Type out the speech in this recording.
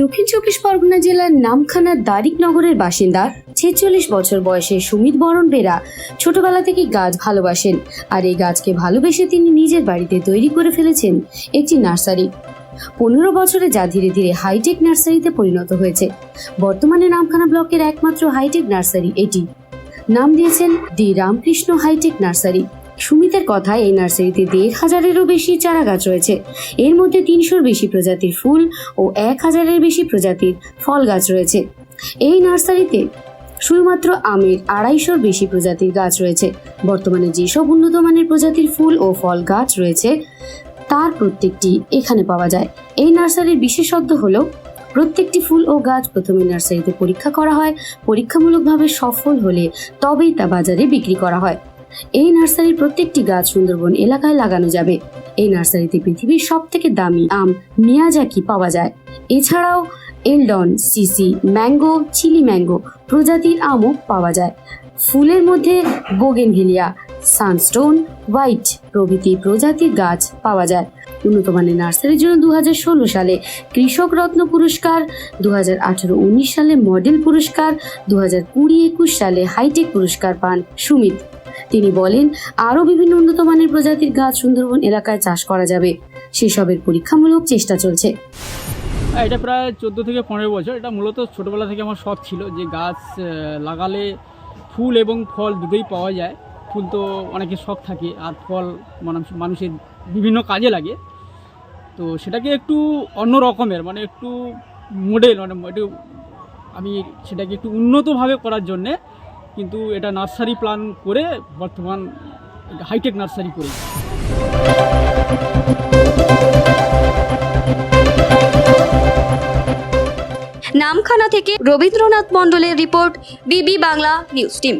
দক্ষিণ চব্বিশ পরগনা জেলার নামখানার দারিক নগরের বাসিন্দা ছেচল্লিশ বছর বয়সে সুমিত বরণ বেরা ছোটবেলা থেকে গাছ ভালোবাসেন আর এই গাছকে ভালোবেসে তিনি নিজের বাড়িতে তৈরি করে ফেলেছেন একটি নার্সারি। পনেরো বছরে যা ধীরে ধীরে হাইটেক নার্সারিতে পরিণত হয়েছে। বর্তমানে নামখানা ব্লকের একমাত্র হাইটেক নার্সারি এটি। নাম দিয়েছেন the Ramakrishna hi tech nursery. সুমিতের কথায় এই নার্সারিতে দেড় হাজারেরও বেশি চারা গাছ রয়েছে। এর মধ্যে তিনশোর বেশি প্রজাতির ফুল ও এক হাজারের বেশি প্রজাতির ফল গাছ রয়েছে। এই নার্সারিতে শুধুমাত্র আমের আড়াইশোর বেশি প্রজাতির গাছ রয়েছে। বর্তমানে যেসব উন্নত মানের প্রজাতির ফুল ও ফল গাছ রয়েছে, তার প্রত্যেকটি এখানে পাওয়া যায়। এই নার্সারির বিশেষত্ব হলো, প্রত্যেকটি ফুল ও গাছ প্রথমে নার্সারিতে পরীক্ষা করা হয়। পরীক্ষামূলকভাবে সফল হলে তবেই তা বাজারে বিক্রি করা হয়। এই নার্সারির প্রত্যেকটি গাছ সুন্দরবন এলাকায় লাগানো যাবে। এই নার্সারিতে পৃথিবীর সব থেকে দামি আম মিয়াজাকি পাওয়া যায়? এছাড়াও Eldon, CC, mango, chilli mango প্রজাতির আমও পাওয়া যায়। ফুলের মধ্যে বোগেনভিলিয়া সানস্টোন, হোয়াইট প্রভৃতি প্রজাতির গাছ পাওয়া যায়। উন্নত মানের নার্সারির জন্য দু ষোলো সালে কৃষক রত্ন পুরস্কার দু হাজার আঠেরো উনিশ সালে মডেল পুরস্কার দু হাজার কুড়ি একুশ সালে হাইটেক পুরস্কার পান সুমিত। তিনি বলেন আরও বিভিন্ন উন্নত মানের প্রজাতির গাছ সুন্দরবন এলাকায় চাষ করা যাবে। সেসবের পরীক্ষামূলক চেষ্টা চলছে। হ্যাঁ, এটা প্রায় চোদ্দ থেকে পনেরো বছর। এটা মূলত ছোটোবেলা থেকে আমার শখ ছিল যে গাছ লাগালে ফুল এবং ফল দুটোই পাওয়া যায়। ফুল তো অনেকের শখ থাকে আর ফল মানুষ মানুষের বিভিন্ন কাজে লাগে। তো সেটাকে একটু অন্য রকমের মানে একটু মডেল মানে একটু আমি সেটাকে একটু উন্নতভাবে করার জন্যে কিন্তু এটা নার্সারি প্ল্যান করে বর্তমান হাইটেক নার্সারি করে। নামখানা থেকে রবীন্দ্রনাথ মণ্ডলের রিপোর্ট, বিবি বাংলা নিউজ টিম।